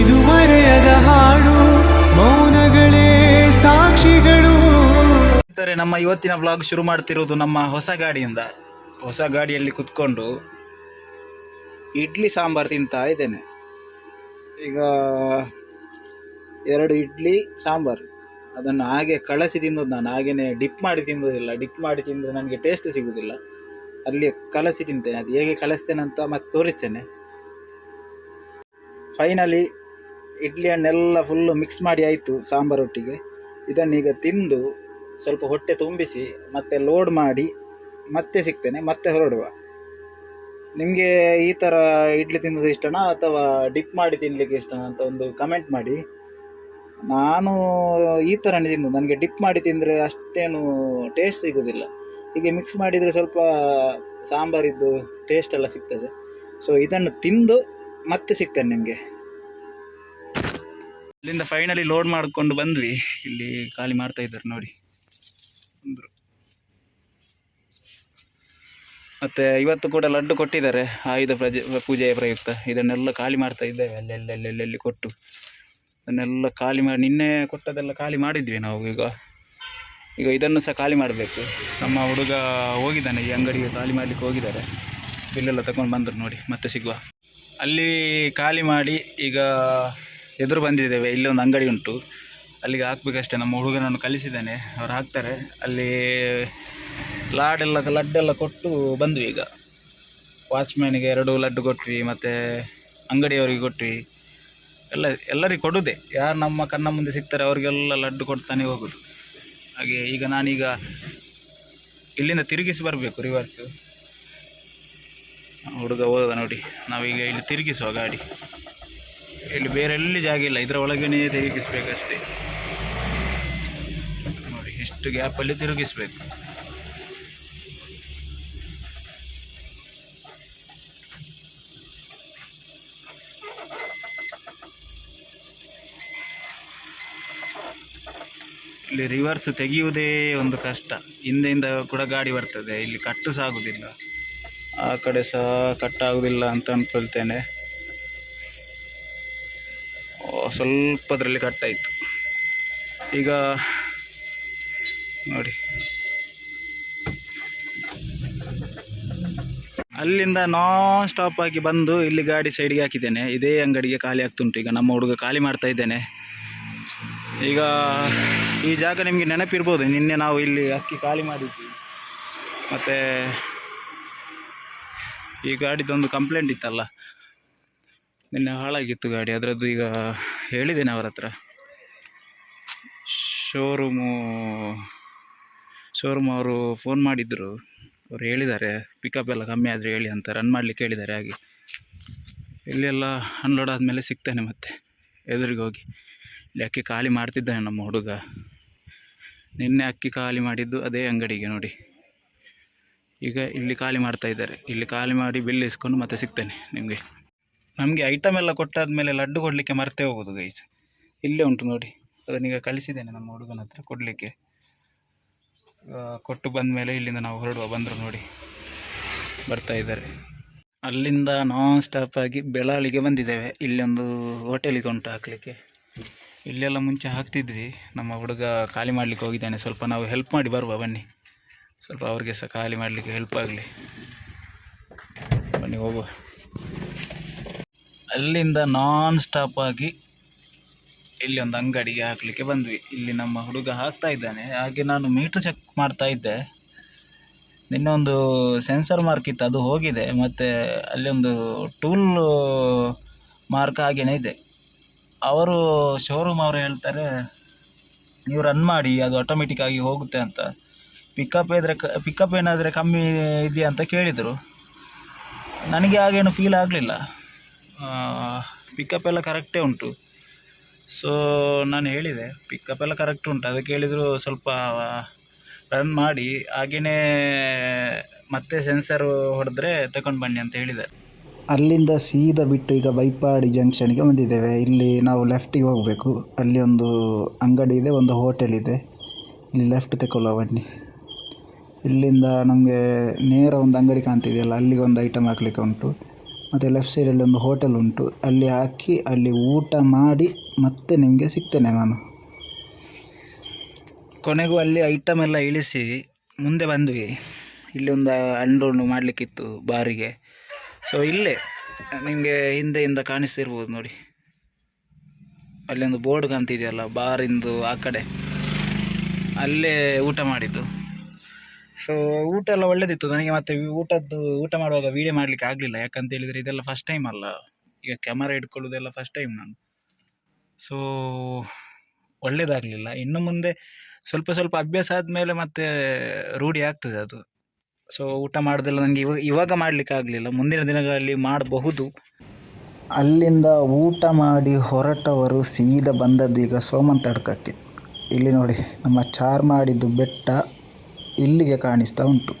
ಇದು ಮರೆಯದ ಹಾಡು, ಮೌನಗಳೇ ಸಾಕ್ಷಿಗಳು. ನಮ್ಮ ಇವತ್ತಿನ ವ್ಲಾಗ್ ಶುರು ಮಾಡ್ತಿರೋದು ನಮ್ಮ ಹೊಸ ಗಾಡಿಯಿಂದ. ಹೊಸ ಗಾಡಿಯಲ್ಲಿ ಕುತ್ಕೊಂಡು ಇಡ್ಲಿ ಸಾಂಬಾರು ತಿಂತಾ ಇದ್ದೇನೆ. ಈಗ ಎರಡು ಇಡ್ಲಿ, ಸಾಂಬಾರು. ಅದನ್ನು ಹಾಗೆ ಕಳಸಿ ತಿಂದದ್ದು ನಾನು. ಹಾಗೆಯೇ ಡಿಪ್ ಮಾಡಿ ತಿನ್ನೋದಿಲ್ಲ ಡಿಪ್ ಮಾಡಿ ತಿಂದರೆ ನನಗೆ ಟೇಸ್ಟ್ ಸಿಗೋದಿಲ್ಲ. ಅಲ್ಲಿ ಕಲಸಿ ತಿಂತೇನೆ. ಅದು ಹೇಗೆ ಕಲಿಸ್ತೇನೆ ಅಂತ ಮತ್ತೆ ತೋರಿಸ್ತೇನೆ. ಫೈನಲಿ ಇಡ್ಲಿಯನ್ನೆಲ್ಲ ಫುಲ್ಲು ಮಿಕ್ಸ್ ಮಾಡಿ ಆಯಿತು ಸಾಂಬಾರೊಟ್ಟಿಗೆ ಇದನ್ನೀಗ ತಿಂದು ಸ್ವಲ್ಪ ಹೊಟ್ಟೆ ತುಂಬಿಸಿ ಮತ್ತೆ ಲೋಡ್ ಮಾಡಿ ಮತ್ತೆ ಸಿಗ್ತೇನೆ, ಮತ್ತೆ ಹೊರಡುವ. ನಿಮಗೆ ಈ ಥರ ಇಡ್ಲಿ ತಿನ್ನೋದು ಇಷ್ಟನಾ ಅಥವಾ ಡಿಪ್ ಮಾಡಿ ತಿನ್ನಲಿಕ್ಕೆ ಇಷ್ಟನಾ ಅಂತ ಒಂದು ಕಮೆಂಟ್ ಮಾಡಿ. ನಾನು ಈ ಥರನೇ ತಿಂದು ನನಗೆ ಡಿಪ್ ಮಾಡಿ ತಿಂದರೆ ಅಷ್ಟೇನು ಟೇಸ್ಟ್ ಸಿಗೋದಿಲ್ಲ. ಹೀಗೆ ಮಿಕ್ಸ್ ಮಾಡಿದರೆ ಸ್ವಲ್ಪ ಸಾಂಬಾರಿದ್ದು ಟೇಸ್ಟ್ ಎಲ್ಲ ಸಿಗ್ತದೆ. ಸೊ ಇದನ್ನು ತಿಂದು ಮತ್ತೆ ಸಿಗ್ತೇನೆ ನಿಮಗೆ. ಇಲ್ಲಿಂದ ಫೈನಲಿ ಲೋಡ್ ಮಾಡಿಕೊಂಡು ಬಂದ್ವಿ. ಇಲ್ಲಿ ಖಾಲಿ ಮಾಡ್ತಾ ಇದ್ದಾರೆ ನೋಡಿ. ಅಂದರು. ಮತ್ತೆ ಇವತ್ತು ಕೂಡ ಲಡ್ಡು ಕೊಟ್ಟಿದ್ದಾರೆ. ಆಯುಧ ಪ್ರಜೆ, ಪೂಜೆಯ ಪ್ರಯುಕ್ತ. ಇದನ್ನೆಲ್ಲ ಖಾಲಿ ಮಾಡ್ತಾ ಇದ್ದೇವೆ. ಅಲ್ಲೆಲ್ಲೆಲ್ಲೆಲ್ಲಿ ಕೊಟ್ಟು. ಅದನ್ನೆಲ್ಲ ಖಾಲಿ ಮಾಡಿ ನಿನ್ನೆ ಕೊಟ್ಟದೆಲ್ಲ ಖಾಲಿ ಮಾಡಿದ್ವಿ ನಾವು ಈಗ. ಈಗ ಇದನ್ನು ಸಹ ಖಾಲಿ ಮಾಡಬೇಕು. ನಮ್ಮ ಹುಡುಗ ಹೋಗಿದ್ದಾನೆ. ಈ ಅಂಗಡಿಗೆ ಖಾಲಿ ಮಾಡಲಿಕ್ಕೆ ಹೋಗಿದ್ದಾರೆ. ಬಿಲ್ಲೆಲ್ಲ ತಗೊಂಡು ಬಂದರು ನೋಡಿ. ಮತ್ತೆ ಸಿಗುವ. ಅಲ್ಲಿ ಖಾಲಿ ಮಾಡಿ ಈಗ ಎದುರು ಬಂದಿದ್ದೇವೆ, ಇಲ್ಲಿ ಒಂದು ಅಂಗಡಿ ಉಂಟು. ಅಲ್ಲಿಗೆ ಹಾಕ್ಬೇಕಷ್ಟೇ, ನಮ್ಮ ಹುಡುಗನನ್ನು ಕಲಿಸಿದ್ದಾನೆ ಅವ್ರು ಹಾಕ್ತಾರೆ. ಅಲ್ಲಿ ಲಾಡೆಲ್ಲ, ಲಡ್ಡೆಲ್ಲ ಕೊಟ್ಟು ಬಂದ್ವಿ ಈಗ. ವಾಚ್ಮ್ಯಾನಿಗೆ ಎರಡು ಲಡ್ಡು ಕೊಟ್ವಿ, ಮತ್ತು ಅಂಗಡಿಯವರಿಗೆ ಕೊಟ್ವಿ. ಎಲ್ಲ, ಎಲ್ಲರಿಗೆ ಕೊಡುವುದೇ ಯಾರು ನಮ್ಮ ಕಣ್ಣ ಮುಂದೆ ಸಿಗ್ತಾರೆ ಅವರಿಗೆಲ್ಲ ಲಡ್ಡು ಕೊಡ್ತಾನೆ ಹೋಗೋದು. ಹಾಗೆ ಈಗ ನಾನೀಗ ಇಲ್ಲಿಂದ ತಿರುಗಿಸಿ ಬರಬೇಕು ರಿವರ್ಸು ಹುಡುಗ ಹೋದ ನೋಡಿ, ನಾವೀಗ ಇಲ್ಲಿ ತಿರುಗಿಸುವ ಗಾಡಿ. ಇಲ್ಲಿ ಬೇರೆ ಎಲ್ಲಿ ಜಾಗ ಇಲ್ಲ. ಇದರ ಒಳಗೇನೆ ತಿರುಗಿಸ್ಬೇಕಷ್ಟೇ. ನೋಡಿ ಇಷ್ಟು ಗ್ಯಾಪಲ್ಲಿ ತಿರುಗಿಸ್ಬೇಕು. ಇಲ್ಲಿ ರಿವರ್ಸ್ ತೆಗೆಯುವುದೇ ಒಂದು ಕಷ್ಟ. ಹಿಂದೆಯಿಂದ ಕೂಡ ಗಾಡಿ ಬರ್ತದೆ. ಇಲ್ಲಿ ಕಟ್ಟು ಸಹ ಆಗುದಿಲ್ಲ ಆ ಕಡೆ ಸಹ ಕಟ್ಟಾಗುವುದಿಲ್ಲ ಅಂತ ಅಂದ್ಕೊಳ್ತೇನೆ ಸ್ವಲ್ಪದ್ರಲ್ಲಿ ಕಟ್ಟಾಯಿತು. ಈಗ ನೋಡಿ. ಅಲ್ಲಿಂದ ನಾನ್ ಸ್ಟಾಪ್ ಆಗಿ ಬಂದು ಇಲ್ಲಿ ಗಾಡಿ ಸೈಡ್ಗೆ ಹಾಕಿದ್ದೇನೆ. ಇದೇ ಅಂಗಡಿಗೆ ಖಾಲಿ ಆಗ್ತುಂಟು. ಈಗ ನಮ್ಮ ಹುಡುಗ ಖಾಲಿ ಮಾಡ್ತಾ ಇದ್ದೇನೆ. ಈಗ ಈ ಜಾಗ ನಿಮಗೆ ನೆನಪಿರ್ಬೋದು. ನಿನ್ನೆ ನಾವು ಇಲ್ಲಿ ಅಕ್ಕಿ ಖಾಲಿ ಮಾಡಿದ್ವಿ. ಮತ್ತು ಈ ಗಾಡಿದೊಂದು ಕಂಪ್ಲೇಂಟ್ ಇತ್ತಲ್ಲ. ನಿನ್ನೆ ಹಾಳಾಗಿತ್ತು ಗಾಡಿ, ಅದರದ್ದು ಈಗ ಹೇಳಿದ್ದೇನೆ ಅವರ ಹತ್ರ. ಶೋರೂಮು, ಶೋರೂಮ್ ಅವರು ಫೋನ್ ಮಾಡಿದ್ದರು ಅವ್ರು ಹೇಳಿದ್ದಾರೆ ಪಿಕಪ್ ಎಲ್ಲ ಕಮ್ಮಿ ಆದರೆ ಹೇಳಿ ಅಂತ ರನ್ ಮಾಡಲಿಕ್ಕೆ ಹೇಳಿದ್ದಾರೆ ಹಾಗೆ. ಇಲ್ಲೆಲ್ಲ ಅನ್ಲೋಡ್ ಆದಮೇಲೆ ಸಿಗ್ತಾನೆ ಮತ್ತೆ, ಎದುರಿಗೆ ಹೋಗಿ. ಇಲ್ಲಿ ಅಕ್ಕಿ ಖಾಲಿ ಮಾಡ್ತಿದ್ದಾನೆ ನಮ್ಮ ಹುಡುಗ. ನಿನ್ನೆ ಅಕ್ಕಿ ಖಾಲಿ ಮಾಡಿದ್ದು ಅದೇ ಅಂಗಡಿಗೆ ನೋಡಿ. ಈಗ ಇಲ್ಲಿ ಖಾಲಿ ಮಾಡ್ತಾ ಇದ್ದಾರೆ. ಇಲ್ಲಿ ಖಾಲಿ ಮಾಡಿ ಬಿಲ್ ಇಸ್ಕೊಂಡು ಮತ್ತೆ ಸಿಗ್ತೇನೆ ನಿಮಗೆ. ನಮಗೆ ಐಟಮ್ ಎಲ್ಲ ಕೊಟ್ಟಾದ್ಮೇಲೆ ಲಡ್ಡು ಕೊಡಲಿಕ್ಕೆ ಮರ್ತೇ ಹೋಗೋದು ಗೈಸ್ ಇಲ್ಲೇ ಉಂಟು ನೋಡಿ. ಅದನ್ನೀಗ ಕಳಿಸಿದ್ದೇನೆ ನಮ್ಮ ಹುಡುಗನ ಹತ್ರ ಕೊಡಲಿಕ್ಕೆ. ಕೊಟ್ಟು ಬಂದ ಮೇಲೆ ಇಲ್ಲಿಂದ ನಾವು ಹೊರಡುವ, ಬಂದರು ನೋಡಿ. ಬರ್ತಾ ಇದ್ದಾರೆ. ಅಲ್ಲಿಂದ ನಾನ್ ಸ್ಟಾಪ್ ಆಗಿ ಬೆಳಾಳಿಗೆ ಬಂದಿದ್ದೇವೆ. ಇಲ್ಲೊಂದು ಹೋಟೆಲಿಗೆ ಉಂಟು ಹಾಕಲಿಕ್ಕೆ. ಇಲ್ಲೆಲ್ಲ ಮುಂಚೆ ಹಾಕ್ತಿದ್ವಿ. ನಮ್ಮ ಹುಡುಗ ಖಾಲಿ ಮಾಡಲಿಕ್ಕೆ ಹೋಗಿದ್ದಾನೆ. ಸ್ವಲ್ಪ ನಾವು ಹೆಲ್ಪ್ ಮಾಡಿ ಬರುವ, ಬನ್ನಿ. ಸ್ವಲ್ಪ ಅವ್ರಿಗೆ ಸಹ ಖಾಲಿ ಮಾಡಲಿಕ್ಕೆ ಹೆಲ್ಪ್ ಆಗಲಿ. ಬನ್ನಿ ಹೋಗುವ. ಅಲ್ಲಿಂದ ನಾನ್ ಸ್ಟಾಪ್ ಆಗಿ ಇಲ್ಲಿ ಒಂದು ಅಂಗಡಿಗೆ ಹಾಕಲಿಕ್ಕೆ ಬಂದ್ವಿ. ಇಲ್ಲಿ ನಮ್ಮ ಹುಡುಗ ಹಾಕ್ತಾ ಇದ್ದಾನೆ. ಹಾಗೆ ನಾನು ಮೀಟ್ರ್ ಚೆಕ್ ಮಾಡ್ತಾ ಇದ್ದೆ. ನಿನ್ನೊಂದು ಸೆನ್ಸರ್ ಮಾರ್ಕ್ ಇತ್ತು, ಅದು ಹೋಗಿದೆ. ಮತ್ತು ಅಲ್ಲಿ ಒಂದು ಟೂಲ್ ಮಾರ್ಕ್ ಹಾಗೇನೇ ಇದೆ. ಅವರು ಶೋರೂಮ್ ಅವರು ಹೇಳ್ತಾರೆ, ನೀವು ರನ್ ಮಾಡಿ, ಅದು ಆಟೋಮೆಟಿಕ್ ಆಗಿ ಹೋಗುತ್ತೆ ಅಂತ. ಪಿಕಪ್ ಇದ್ದರೆ ಪಿಕಪ್ ಏನಾದರೆ ಕಮ್ಮಿ ಇದೆಯಾ? ಅಂತ ಕೇಳಿದರು. ನನಗೆ ಆಗೇನು ಫೀಲ್ ಆಗಲಿಲ್ಲ. ಪಿಕಪ್ ಎಲ್ಲ ಕರೆಕ್ಟೇ ಉಂಟು. ಸೊ ನಾನು ಹೇಳಿದೆ ಪಿಕಪ್ ಎಲ್ಲ ಕರೆಕ್ಟ್ ಉಂಟು. ಅದಕ್ಕೆ ಹೇಳಿದರು ಸ್ವಲ್ಪ ರನ್ ಮಾಡಿ ಹಾಗೆಯೇ ಮತ್ತೆ ಸೆನ್ಸರ್ ಹೊಡೆದ್ರೆ ತಗೊಂಡು ಬನ್ನಿ ಅಂತ ಹೇಳಿದ್ದಾರೆ. ಅಲ್ಲಿಂದ ಸೀದಾ ಬಿಟ್ಟು ಈಗ ಬೈಪಾಡಿ ಜಂಕ್ಷನ್ಗೆ ಬಂದಿದ್ದೇವೆ. ಇಲ್ಲಿ ನಾವು ಲೆಫ್ಟಿಗೆ ಹೋಗಬೇಕು. ಅಲ್ಲಿ ಒಂದು ಅಂಗಡಿ ಇದೆ, ಒಂದು ಹೋಟೆಲ್ ಇದೆ. ಇಲ್ಲಿ ಲೆಫ್ಟ್ ತಗೊಳ್ಳುವ ಬನ್ನಿ. ಇಲ್ಲಿಂದ ನಮಗೆ ನೇರ ಒಂದು ಅಂಗಡಿ ಕಾಣ್ತಿದೆಯಲ್ಲ, ಅಲ್ಲಿಗೆ ಒಂದು ಐಟಮ್ ಹಾಕ್ಲಿಕ್ಕೆ ಉಂಟು. ಮತ್ತು ಲೆಫ್ಟ್ ಸೈಡಲ್ಲಿ ಒಂದು ಹೋಟೆಲ್ ಉಂಟು. ಅಲ್ಲಿ ಹಾಕಿ, ಅಲ್ಲಿ ಊಟ ಮಾಡಿ ಮತ್ತೆ ನಿಮಗೆ ಸಿಗ್ತೇನೆ ನಾನು. ಕೊನೆಗೂ ಅಲ್ಲಿ ಐಟಮ್ ಎಲ್ಲ ಇಳಿಸಿ ಮುಂದೆ ಬಂದ್ವಿ. ಇಲ್ಲಿ ಒಂದು ಅಂಡೋಣು ಮಾಡಲಿಕ್ಕಿತ್ತು ಬಾರಿಗೆ. ಸೊ ಇಲ್ಲೇ ನಿಮಗೆ ಹಿಂದೆಯಿಂದ ಕಾಣಿಸ್ತಿರ್ಬೋದು ನೋಡಿ. ಅಲ್ಲಿ ಒಂದು ಬೋರ್ಡ್ ಕಾಣ್ತಿದೆಯಲ್ಲ ಬಾರಿಂದು ಆ ಕಡೆ. ಅಲ್ಲೇ ಊಟ ಮಾಡಿದ್ದು. ಸೊ ಊಟ ಎಲ್ಲ ಒಳ್ಳೆದಿತ್ತು. ನನಗೆ ಮತ್ತೆ ಊಟದ್ದು, ಊಟ ಮಾಡುವಾಗ ವೀಡಿಯೋ ಮಾಡಲಿಕ್ಕೆ ಆಗಲಿಲ್ಲ. ಯಾಕಂತ ಹೇಳಿದರೆ ಇದೆಲ್ಲ ಫಸ್ಟ್ ಟೈಮ್ ಅಲ್ಲ. ಈಗ ಕ್ಯಾಮರಾ ಇಟ್ಕೊಳ್ಳೋದೆಲ್ಲ ಫಸ್ಟ್ ಟೈಮ್ ನಾನು. ಸೊ ಒಳ್ಳೇದಾಗಲಿಲ್ಲ. ಇನ್ನು ಮುಂದೆ ಸ್ವಲ್ಪ ಸ್ವಲ್ಪ ಅಭ್ಯಾಸ ಆದಮೇಲೆ ಮತ್ತೆ ರೂಢಿ ಆಗ್ತದೆ ಅದು. ಸೊ ಊಟ ಮಾಡೋದೆಲ್ಲ ನನಗೆ ಇವಾಗ ಇವಾಗ ಮಾಡಲಿಕ್ಕೆ ಆಗಲಿಲ್ಲ. ಮುಂದಿನ ದಿನಗಳಲ್ಲಿ ಮಾಡಬಹುದು. ಅಲ್ಲಿಂದ ಊಟ ಮಾಡಿ ಹೊರಟವರು ಸೀದಾ ಬಂದದ್ದೀಗ ಸೋಮನ್ ತಡ್ಕಕ್ಕೆ. ಇಲ್ಲಿ ನೋಡಿ, ನಮ್ಮ ಚಾರ್ ಮಾಡಿದ್ದು ಬೆಟ್ಟ. ಇಲ್ಲಿಗೆ ಕಾಣಿಸ್ತಾ ಉಂಟು.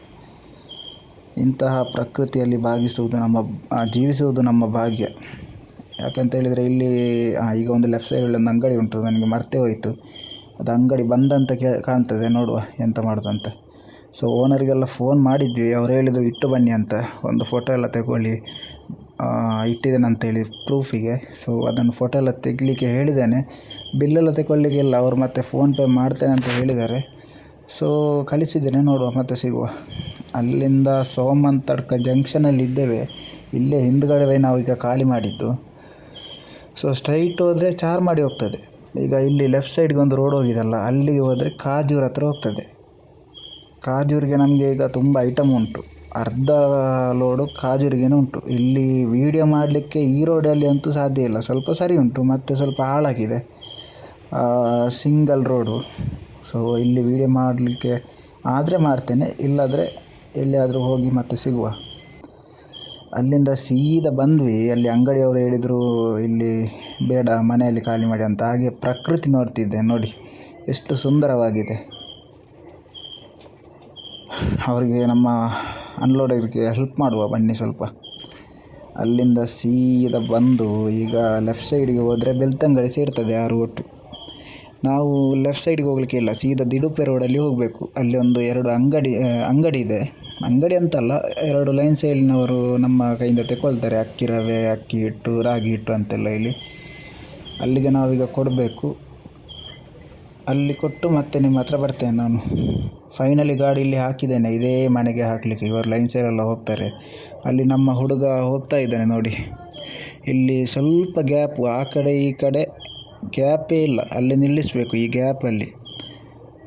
ಇಂತಹ ಪ್ರಕೃತಿಯಲ್ಲಿ ಭಾಗಿಸುವುದು ನಮ್ಮ ಜೀವಿಸುವುದು ನಮ್ಮ ಭಾಗ್ಯ. ಯಾಕಂತ ಹೇಳಿದರೆ ಇಲ್ಲಿ ಈಗ ಒಂದು ಲೆಫ್ಟ್ ಸೈಡಲ್ಲಿ ಒಂದು ಅಂಗಡಿ ಉಂಟು ನನಗೆ ಮರ್ತೇ ಹೋಯಿತು. ಅದು ಅಂಗಡಿ ಬಂದಂತ ಕೇ ಕಾಣ್ತದೆ ನೋಡುವ ಎಂತ ಮಾಡೋದಂತ. ಸೊ ಓನರಿಗೆಲ್ಲ ಫೋನ್ ಮಾಡಿದ್ವಿ ಅವ್ರು ಹೇಳಿದರು ಇಟ್ಟು ಬನ್ನಿ ಅಂತ. ಒಂದು ಫೋಟೋ ಎಲ್ಲ ತಗೊಳ್ಳಿ. ಆ, ಇಟ್ಟಿದ್ದೇನೆ ಅಂತೇಳಿ ಪ್ರೂಫಿಗೆ ಸೊ ಅದನ್ನು ಫೋಟೋ ಎಲ್ಲ ತೆಗಿಲಿಕ್ಕೆ ಹೇಳಿದ್ದೇನೆ. ಬಿಲ್ಲೆಲ್ಲ ತಗೊಳ್ಳಿಕ್ಕೆ ಇಲ್ಲ ಅವ್ರು ಮತ್ತೆ ಫೋನ್ಪೇ ಮಾಡ್ತೇನೆ ಅಂತ ಹೇಳಿದ್ದಾರೆ. ಸೊ ಕಳಿಸಿದ್ದೇನೆ, ನೋಡುವ, ಮತ್ತೆ ಸಿಗುವ. ಅಲ್ಲಿಂದ ಸೋಮನ್ ತಡ್ಕ ಜಂಕ್ಷನಲ್ಲಿ ಇದ್ದೇವೆ ಇಲ್ಲೇ ಹಿಂದ್ಗಡೆ ಈಗ ಖಾಲಿ ಮಾಡಿದ್ದು. ಸೊ ಸ್ಟ್ರೈಟ್ ಹೋದರೆ ಚಾರ್ ಮಾಡಿ ಹೋಗ್ತದೆ. ಈಗ ಇಲ್ಲಿ ಲೆಫ್ಟ್ ಸೈಡ್ಗೆ ಒಂದು ರೋಡ್ ಹೋಗಿದಲ್ಲ, ಅಲ್ಲಿಗೆ ಹೋದರೆ ಕಾಜೂರ್ ಹತ್ರ ಹೋಗ್ತದೆ. ಕಾಜೂರಿಗೆ ನಮಗೆ ಈಗ ತುಂಬ ಐಟಮ್ ಉಂಟು. ಅರ್ಧ ಲೋಡು ಕಾಜೂರಿಗೇನೆ ಉಂಟು. ಇಲ್ಲಿ ವೀಡಿಯೋ ಮಾಡಲಿಕ್ಕೆ ಈ ರೋಡಲ್ಲಿ ಅಂತೂ ಸಾಧ್ಯ ಇಲ್ಲ. ಸ್ವಲ್ಪ ಸರಿ ಉಂಟು, ಮತ್ತು ಸ್ವಲ್ಪ ಹಾಳಾಗಿದೆ. ಸಿಂಗಲ್ ರೋಡು ಸೊ ಇಲ್ಲಿ ವೀಡಿಯೋ ಮಾಡಲಿಕ್ಕೆ ಆದರೆ ಮಾಡ್ತೇನೆ, ಇಲ್ಲಾದರೆ ಎಲ್ಲಿಯಾದರೂ ಹೋಗಿ ಮತ್ತೆ ಸಿಗುವ. ಅಲ್ಲಿಂದ ಸೀದಾ ಬಂದ್ವಿ. ಅಲ್ಲಿ ಅಂಗಡಿಯವರು ಹೇಳಿದರು, ಇಲ್ಲಿ ಬೇಡ, ಮನೆಯಲ್ಲಿ ಖಾಲಿ ಮಾಡಿ ಅಂತ. ಹಾಗೆ ಪ್ರಕೃತಿ ನೋಡ್ತಿದ್ದೆ, ನೋಡಿ. ಎಷ್ಟು ಸುಂದರವಾಗಿದೆ. ಅವರಿಗೆ ನಮ್ಮ ಅನ್ಲೋಡರ್ಗೆ ಹೆಲ್ಪ್ ಮಾಡುವ, ಬನ್ನಿ ಸ್ವಲ್ಪ. ಅಲ್ಲಿಂದ ಸೀದಾ ಬಂದು, ಈಗ ಲೆಫ್ಟ್ ಸೈಡಿಗೆ ಹೋದರೆ ಬೆಳ್ತಂಗಡಿ ಸೇರ್ತದೆ, ಆ ರೂಟು ನಾವು ಲೆಫ್ಟ್ ಸೈಡಿಗೆ ಹೋಗಲಿಕ್ಕೆ ಇಲ್ಲ, ಸೀದಾ ದಿಡುಪೆ ರೋಡಲ್ಲಿ ಹೋಗಬೇಕು. ಅಲ್ಲಿ ಒಂದು ಎರಡು ಅಂಗಡಿ ಅಂಗಡಿ ಇದೆ. ಅಂಗಡಿ ಅಂತಲ್ಲ, ಎರಡು ಲೈನ್ ಸೇಲ್ನವರು ನಮ್ಮ ಕೈಯಿಂದ ತೆಕೊಳ್ತಾರೆ ಅಕ್ಕಿ ರವೆ, ಅಕ್ಕಿ ಹಿಟ್ಟು, ರಾಗಿ ಹಿಟ್ಟು ಅಂತೆಲ್ಲ ಇಲ್ಲಿ ಅಲ್ಲಿಗೆ ನಾವೀಗ ಕೊಡಬೇಕು. ಅಲ್ಲಿ ಕೊಟ್ಟು ಮತ್ತೆ ನಿಮ್ಮ ಹತ್ರ ಬರ್ತೇನೆ ನಾನು. ಫೈನಲಿ ಗಾಡಿ ಇಲ್ಲಿ ಹಾಕಿದ್ದೇನೆ. ಇದೇ ಮನೆಗೆ ಹಾಕಲಿಕ್ಕೆ. ಇವರು ಲೈನ್ ಸೇಲೆಲ್ಲ ಹೋಗ್ತಾರೆ. ಅಲ್ಲಿ ನಮ್ಮ ಹುಡುಗ ಹೋಗ್ತಾ ಇದ್ದಾನೆ ನೋಡಿ. ಇಲ್ಲಿ ಸ್ವಲ್ಪ ಗ್ಯಾಪು ಆ ಕಡೆ ಈ ಕಡೆ. ಗ್ಯಾಪೇ ಇಲ್ಲ, ಅಲ್ಲಿ ನಿಲ್ಲಿಸಬೇಕು ಈ ಗ್ಯಾಪಲ್ಲಿ.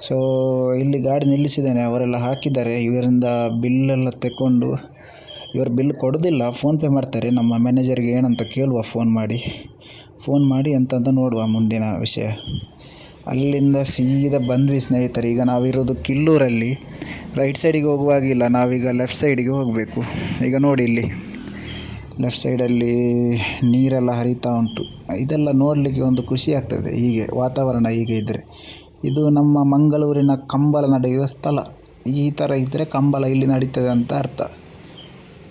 ಸೊ ಇಲ್ಲಿ ಗಾಡಿ ನಿಲ್ಲಿಸಿದ್ದೇನೆ, ಅವರೆಲ್ಲ ಹಾಕಿದ್ದಾರೆ. ಇವರಿಂದ ಬಿಲ್ಲೆಲ್ಲ ತೆಕ್ಕೊಂಡು, ಇವರು ಬಿಲ್ ಕೊಡೋದಿಲ್ಲ ಫೋನ್ಪೇ ಮಾಡ್ತಾರೆ. ನಮ್ಮ ಮ್ಯಾನೇಜರ್ಗೆ ಏನಂತ ಕೇಳುವ ಫೋನ್ ಮಾಡಿ. ಫೋನ್ ಮಾಡಿ ಎಂತಂತ ನೋಡುವ ಮುಂದಿನ ವಿಷಯ. ಅಲ್ಲಿಂದ ಸೀದಾ ಬಂದ್ವಿ ಸ್ನೇಹಿತರೆ, ಈಗ ನಾವಿರೋದು ಕಿಲ್ಲೂರಲ್ಲಿ. ರೈಟ್ ಸೈಡಿಗೆ ಹೋಗುವಾಗಿಲ್ಲ, ನಾವೀಗ ಲೆಫ್ಟ್ ಸೈಡಿಗೆ ಹೋಗಬೇಕು. ಈಗ ನೋಡಿ ಇಲ್ಲಿ. ಲೆಫ್ಟ್ ಸೈಡಲ್ಲಿ ನೀರೆಲ್ಲ ಹರಿತಾ ಉಂಟು. ಇದೆಲ್ಲ ನೋಡಲಿಕ್ಕೆ ಒಂದು ಖುಷಿ ಆಗ್ತದೆ ಹೀಗೆ ವಾತಾವರಣ ಹೀಗೆ ಇದ್ದರೆ ಇದು ನಮ್ಮ ಮಂಗಳೂರಿನ ಕಂಬಳ ನಡೆಯುವ ಸ್ಥಳ. ಈ ಥರ ಇದ್ದರೆ ಕಂಬಳ ಇಲ್ಲಿ ನಡೀತದೆ ಅಂತ ಅರ್ಥ.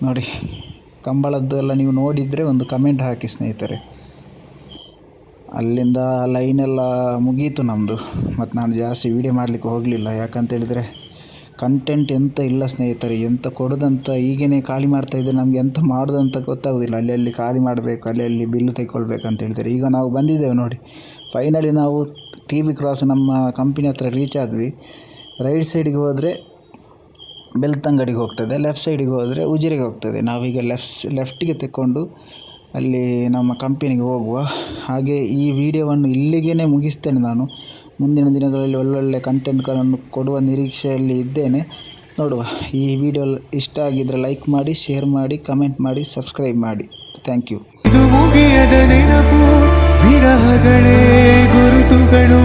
ನೋಡಿ ಕಂಬಳದ್ದು ಎಲ್ಲ ನೀವು ನೋಡಿದರೆ ಒಂದು ಕಮೆಂಟ್ ಹಾಕಿ ಸ್ನೇಹಿತರೆ. ಅಲ್ಲಿಂದ ಲೈನೆಲ್ಲ ಮುಗೀತು ನಮ್ಮದು ಮತ್ತು ನಾನು ಜಾಸ್ತಿ ವೀಡಿಯೋ ಮಾಡಲಿಕ್ಕೆ ಹೋಗಲಿಲ್ಲ. ಯಾಕಂತ ಹೇಳಿದರೆ ಕಂಟೆಂಟ್ ಎಂತ ಇಲ್ಲ ಸ್ನೇಹಿತರೆ, ಎಂತ ಕೊಡೋದಂತ ಈಗೇನೆ ಖಾಲಿ ಮಾಡ್ತಾ ಇದ್ದರೆ ನಮಗೆ ಎಂತ ಮಾಡೋದಂತ ಗೊತ್ತಾಗೋದಿಲ್ಲ. ಅಲ್ಲಿ ಅಲ್ಲಿ ಖಾಲಿ ಮಾಡಬೇಕು, ಅಲ್ಲಿ ಅಲ್ಲಿ ಬಿಲ್ಲು ತೆಕ್ಕೊಳ್ಬೇಕಂತ ಅಂತ ಹೇಳ್ತಾರೆ. ಈಗ ನಾವು ಬಂದಿದ್ದೇವೆ ನೋಡಿ. ಫೈನಲಿ ನಾವು ಟಿ ವಿ ಕ್ರಾಸ್ ನಮ್ಮ ಕಂಪನಿ ಹತ್ರ ರೀಚ್ ಆದ್ವಿ. ರೈಟ್ ಸೈಡಿಗೆ ಹೋದರೆ ಬೆಳ್ತಂಗಡಿಗೆ ಹೋಗ್ತದೆ ಲೆಫ್ಟ್ ಸೈಡಿಗೆ ಹೋದರೆ ಉಜಿರೆಗೆ ಹೋಗ್ತದೆ. ನಾವೀಗ ಲೆಫ್ಟ್ ಲೆಫ್ಟಿಗೆ ತೆಕ್ಕೊಂಡು ಅಲ್ಲಿ ನಮ್ಮ ಕಂಪನಿಗೆ ಹೋಗುವ. ಹಾಗೆ ಈ ವಿಡಿಯೋವನ್ನು ಇಲ್ಲಿಗೇ ಮುಗಿಸ್ತೇನೆ ನಾನು. ಮುಂದಿನ ದಿನಗಳಲ್ಲಿ ಒಳ್ಳೊಳ್ಳೆ ಕಂಟೆಂಟ್ಗಳನ್ನು ಕೊಡುವ ನಿರೀಕ್ಷೆಯಲ್ಲಿ ಇದ್ದೇನೆ. ನೋಡುವ, ಈ ವಿಡಿಯೋ ಇಷ್ಟ ಆಗಿದ್ದರೆ ಲೈಕ್ ಮಾಡಿ ಶೇರ್ ಮಾಡಿ ಕಮೆಂಟ್ ಮಾಡಿ ಸಬ್ಸ್ಕ್ರೈಬ್ ಮಾಡಿ. ಥ್ಯಾಂಕ್ ಯು ಮುಗಿಯದ ನೆನಪು, ವಿರಹಗಳೇ ಗುರುತುಗಳು.